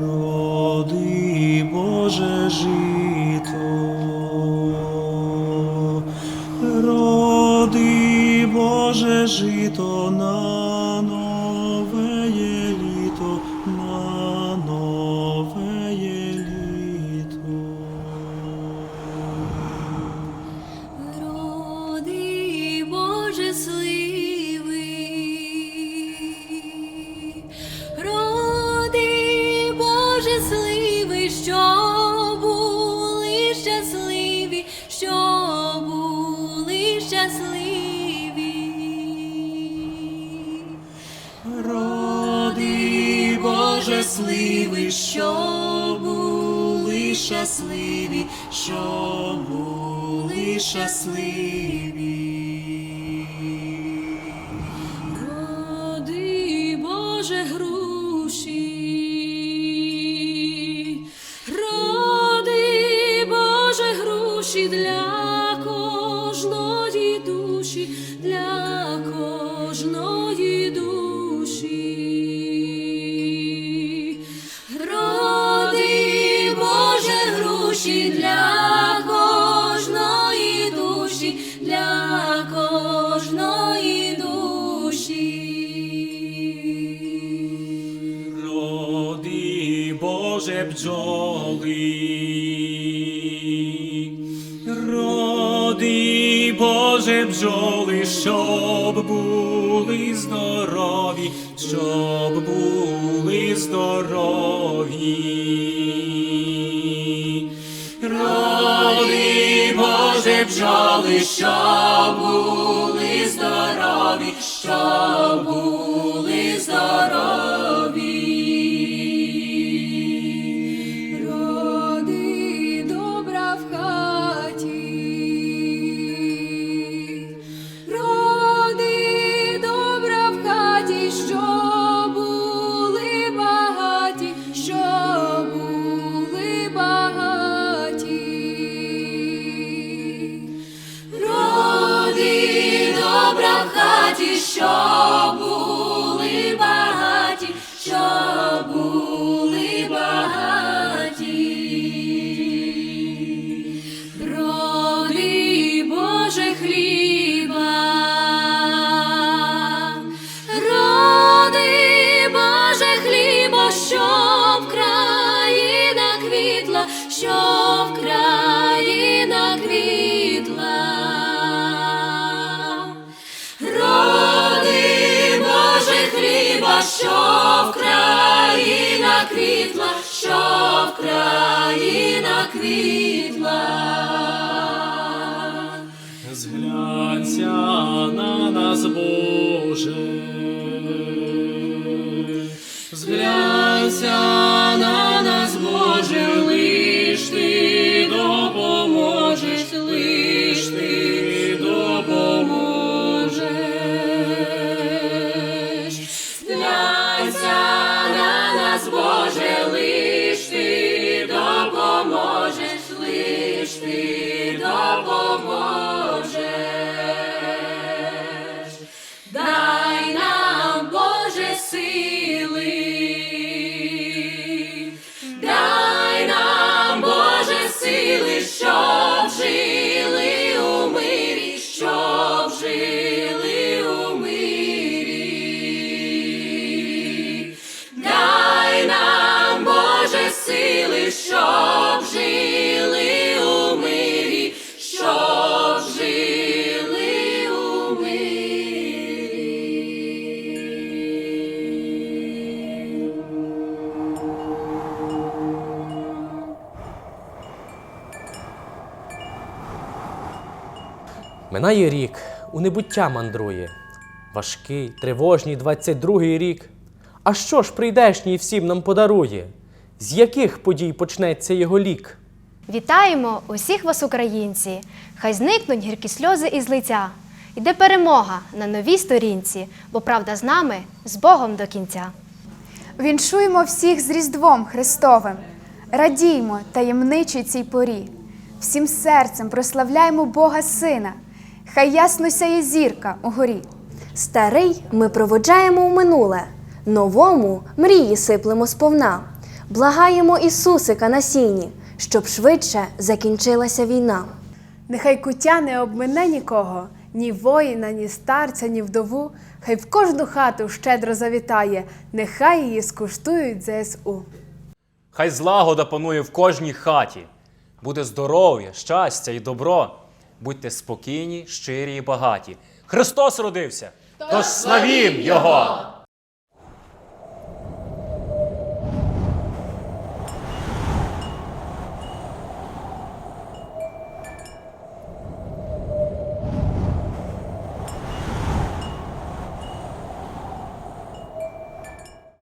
роди Боже жито, роди Боже жито нам. Сливи, що були щасливі, що були щасливі. Роди Боже груші, роди Боже груші для Боже бджоли, роди Боже бджоли, щоб були здорові, щоб були здорові. Роди Боже бджоли, щоб були здорові, щоб були здорові. Хліба, щоб країна квітла, щоб країна квітла. Зглянься на нас, Боже. Зглянься сили, щоб жили у мирі, щоб жили у мирі. Минає рік, у небуття мандрує. Важкий, тривожній 22-й рік. А що ж прийдешній всім нам подарує? З яких подій почнеться його лік? Вітаємо усіх вас, українці! Хай зникнуть гіркі сльози із лиця. Іде перемога на новій сторінці, бо правда з нами, з Богом до кінця. Віншуємо всіх з Різдвом Христовим, радіймо таємничій цій порі, всім серцем прославляємо Бога Сина, хай ясно сяє зірка угорі. Старий ми проводжаємо у минуле, новому мрії сиплемо сповна. Благаємо Ісусика на сіні, щоб швидше закінчилася війна. Нехай куття не обмине нікого, ні воїна, ні старця, ні вдову. Хай в кожну хату щедро завітає, нехай її скуштують ЗСУ. Хай злагода панує в кожній хаті. Буде здоров'я, щастя і добро. Будьте спокійні, щирі і багаті. Христос родився! Тож славім Його!